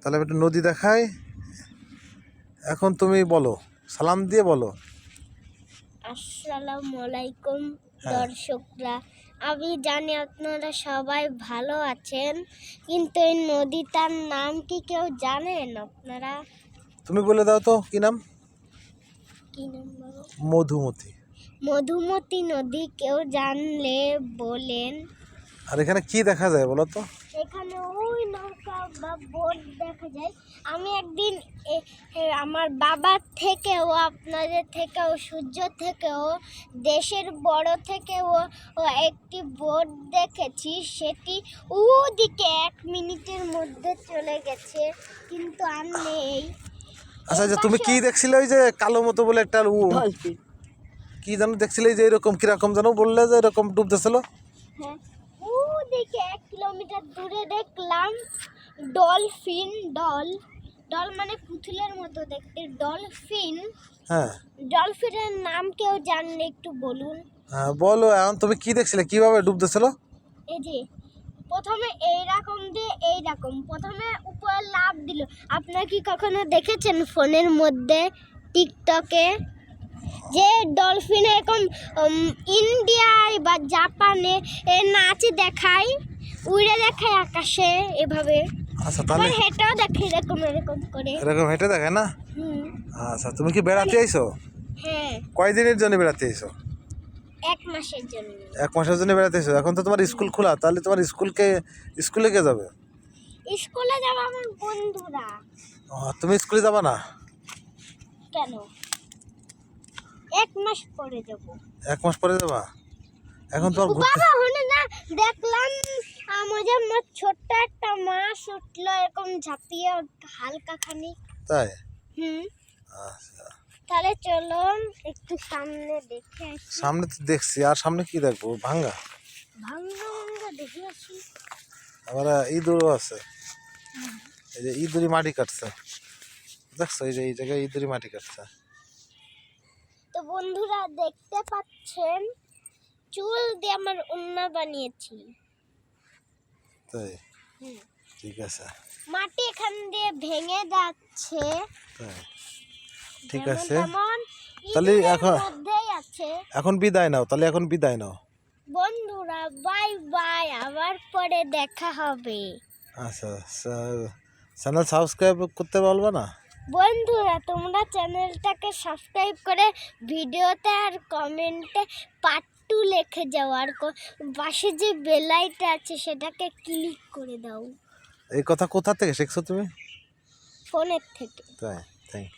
তাহলে আমি একটু নদী দেখাই। এখন তুমি বলো সালাম দিয়ে বলো। আসসালামু আলাইকুম হ্যাঁ। দর্শকরা। আমি জানি আপনারা সবাই ভালো আছেন কিন্তু এই নদীটার নাম কি কেউ জানেন আপনারা? তুমি বলে দাও তো কি নাম? কি নাম মধুমতি। মধুমতি নদী কেউ জানলে বলেন। আর এখানে কি দেখা যায় বলো তো? এখানে ওই নৌকা বা বোট দেখা যায় আমি একদিন আমার বাবার থেকেও আপনাদের থেকেও সূর্য থেকেও দেশের বড় থেকেও ও একটি বোট দেখেছি সেটি ওদিকে এক মিনিটের মধ্যে চলে গেছে কিন্তু আর নেই। আচ্ছা যে তুমি কি দেখছিলে ওই যে কালো মতো বলে একটা উ- কি জানো দেখছিলে যে এরকম কীরকম জানো বললে যে এরকম ডুবতেছিল হ্যাঁ ও ওদিকে এক কিলোমিটার দূরে দেখলাম ডলফিন ডল ডল মানে পুতুলের মতো দেখতে ডলফিন। হ্যাঁ। ডলফিনের নাম কেউ জানলে একটু বলুন। হ্যাঁ বলো এখন তুমি কি দেখছিলে? কীভাবে ডুবতেছিল এই যে প্রথমে এইরকম দিয়ে এইরকম প্রথমে উপরে লাভ দিল। আপনারা কি কখনো দেখেছেন ফোনের মধ্যে টিকটকে যে ডলফিন এরকম ইন্ডিয়ায় বা জাপানে এ নাচ দেখায় উড়ে দেখায় আকাশে এভাবে? আচ্ছা তাহলে আবার দেখে এরকম এরকম করে। এরকম হেঁটে দেখে না? আচ্ছা তুমি কি বেড়াতে আইছো হ্যাঁ। কয়দিনের জন্য বেড়াতে আইছো এক মাসের জন্য। এক মাসের জন্য বেড়াতে এসো এখন তো তোমার স্কুল খোলা তাহলে তোমার স্কুলকে স্কুলে কে যাবে? স্কুলে যাব আমার বন্ধুরা। ও, তুমি স্কুলে যাবা না? কেন? এক মাস পরে যাব। এক মাস পরে যাবা? এখন তোমার বাবা হনে না দেখলাম আমাদের আমার ছোট্ট একটা মাছ উঠল এরকম ঝাঁপিয়ে হালকা খানি তাই? হুম। আচ্ছা। তাহলে চলুন একটু সামনে দেখে আসি। সামনে তো দেখছি আর সামনে কি দেখব? ভাঙ্গা? ভাঙ্গা ভাঙ্গা দেখে আসি। আবার ইঁদুরও আছে। এই যে ইঁদুরি মাটি কাটছে। দেখছ এই যে এই জায়গায় ইঁদুরি মাটি কাটছে। তো বন্ধুরা দেখতে পাচ্ছেন চুল দিয়ে আমার উন্না বানিয়েছি। তাই? ঠিক আছে। মাটি এখান দিয়ে ভেঙে যাচ্ছে। ঠিক আছে। তাহলে এখন- এখন বিদায় নাও তাহলে এখন বিদায় নাও। বন্ধুরা বাই বাই আবার পরে দেখা হবে। আচ্ছা চ্যানেল সাবস্ক্রাইব করতে বলবা না? বন্ধুরা তোমরা চ্যানেলটাকে সাবস্ক্রাইব করে ভিডিওতে আর কমেন্টে পার্ট টু লেখে যাও আর ক- পাশে যে বেলাইটা আছে সেটাকে ক্লিক করে দাও। এই কথা কোথা থেকে শিখছো তুমি? ফোনের থেকে। তাই থ্যাংক